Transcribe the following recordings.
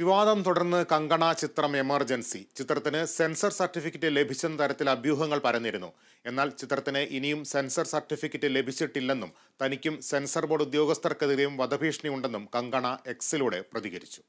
വിവാദം തുടർന്ന് കങ്കണ ചിത്രം എമർജൻസി. ചിത്രത്തിന് സെൻസർ സർട്ടിഫിക്കറ്റ് ലഭിച്ചെന്ന തരത്തിൽ അഭ്യൂഹങ്ങൾ പരന്നിരുന്നു. എന്നാൽ ചിത്രത്തിന് ഇനിയും സെൻസർ സർട്ടിഫിക്കറ്റ് ലഭിച്ചിട്ടില്ലെന്നും തനിക്കും സെൻസർ ബോർഡ് ഉദ്യോഗസ്ഥർക്കെതിരെയും വധഭീഷണി ഉണ്ടെന്നും കങ്കണ എക്സിലൂടെ പ്രതികരിച്ചു.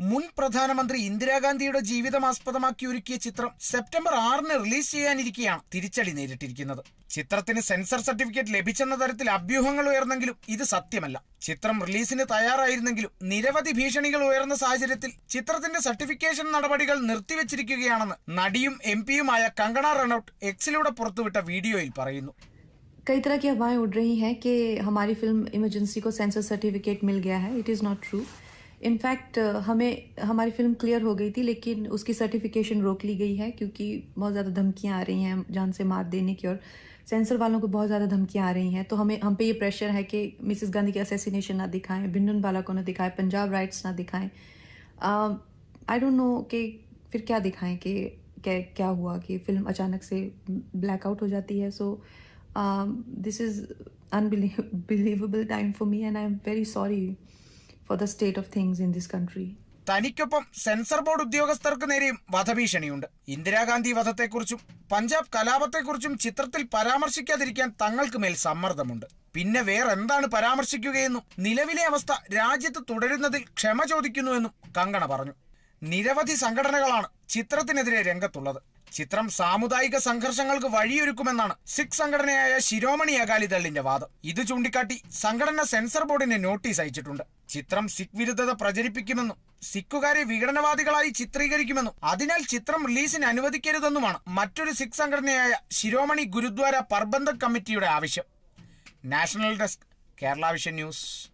മുൻ പ്രധാനമന്ത്രി ഇന്ദിരാഗാന്ധിയുടെ ജീവിതം ആസ്പദമാക്കി ഒരുക്കിയ ചിത്രം സെപ്റ്റംബർ ആറിന് റിലീസ് ചെയ്യാനിരിക്കെയാണ് തിരിച്ചടി നേരിട്ടിരിക്കുന്നത് ചിത്രത്തിന് സെൻസർ സർട്ടിഫിക്കറ്റ് ലഭിച്ചെന്ന തരത്തിൽ അഭ്യൂഹങ്ങൾ ഉയർന്നെങ്കിലും ഇത് സത്യമല്ല ചിത്രം റിലീസിന് തയ്യാറായിരുന്നെങ്കിലും നിരവധി ഭീഷണികൾ ഉയർന്ന സാഹചര്യത്തിൽ ചിത്രത്തിന്റെ സർട്ടിഫിക്കേഷൻ നടപടികൾ നിർത്തിവെച്ചിരിക്കുകയാണെന്ന് നടിയും എം പിയുമായ കങ്കണ റണൌട്ട് എക്സിലൂടെ പുറത്തുവിട്ട വീഡിയോയിൽ പറയുന്നു कई तरह की अफवाहें उड़ रही हैं कि हमारी फिल्म इमरजेंसी को सेंसर सर्टिफिकेट मिल गया है it is not true in fact हमें, हमारी फ़िल्म क्लियर हो गई थी, लेकिन उसकी सर्टिफिकेशन रोक ली गई है, क्योंकि बहुत ज़्यादा धमकियाँ आ रही हैं जान से मार देने की, और सेंसर वालों को बहुत ज़्यादा धमकियाँ आ रही हैं। तो हमें, हम पे ये प्रेशर है कि मिसिस गांधी की असेसिनेशन ना दिखाएँ भिंडन वाला को ना दिखाएँ पंजाब राइट्स ना दिखाएँ। आई डोंट नो कि फिर क्या दिखाएँ कि क्या क्या हुआ कि फ़िल्म अचानक से ब्लैकआउट हो जाती है। So this is unbelievable time for me and I am very sorry for the state of things in this country. തനിക്കൊപ്പം സെൻസർ ബോർഡ് ഉദ്യോഗസ്ഥർക്ക് നേരെയും വധഭീഷണിയുണ്ട്. ഇന്ദിരാഗാന്ധി വധത്തെക്കുറിച്ചും പഞ്ചാബ് കലാപത്തെക്കുറിച്ചും ചിത്രത്തിൽ പരാമർശിക്കാതിരിക്കാൻ തങ്ങൾക്ക് മേൽ സമ്മർദ്ദമുണ്ട്. പിന്നെ വേറെന്താണ് പരാമർശിക്കുകയെന്നും നിലവിലെ അവസ്ഥ രാജ്യത്ത് തുടരുന്നതിൽ ക്ഷമ ചോദിക്കുന്നുവെന്നും കങ്കണ പറഞ്ഞു. നിരവധി സംഘടനകളാണ് ചിത്രത്തിനെതിരെ രംഗത്തുള്ളത്. ചിത്രം സാമുദായിക സംഘർഷങ്ങൾക്ക് വഴിയൊരുക്കുമെന്നാണ് സിഖ് സംഘടനയായ ശിരോമണി അകാലിദളിന്റെ വാദം. ഇത് ചൂണ്ടിക്കാട്ടി സംഘടന സെൻസർ ബോർഡിന് നോട്ടീസ് അയച്ചിട്ടുണ്ട്. ചിത്രം സിഖ് വിരുദ്ധത പ്രചരിപ്പിക്കുമെന്നും സിഖുകാരെ വിഘടനവാദികളായി ചിത്രീകരിക്കുമെന്നും അതിനാൽ ചിത്രം റിലീസിന് അനുവദിക്കരുതെന്നുമാണ് മറ്റൊരു സിഖ് സംഘടനയായ ശിരോമണി ഗുരുദ്വാര പർബന്ധ കമ്മിറ്റിയുടെ ആവശ്യം. National desk Kerala vision news.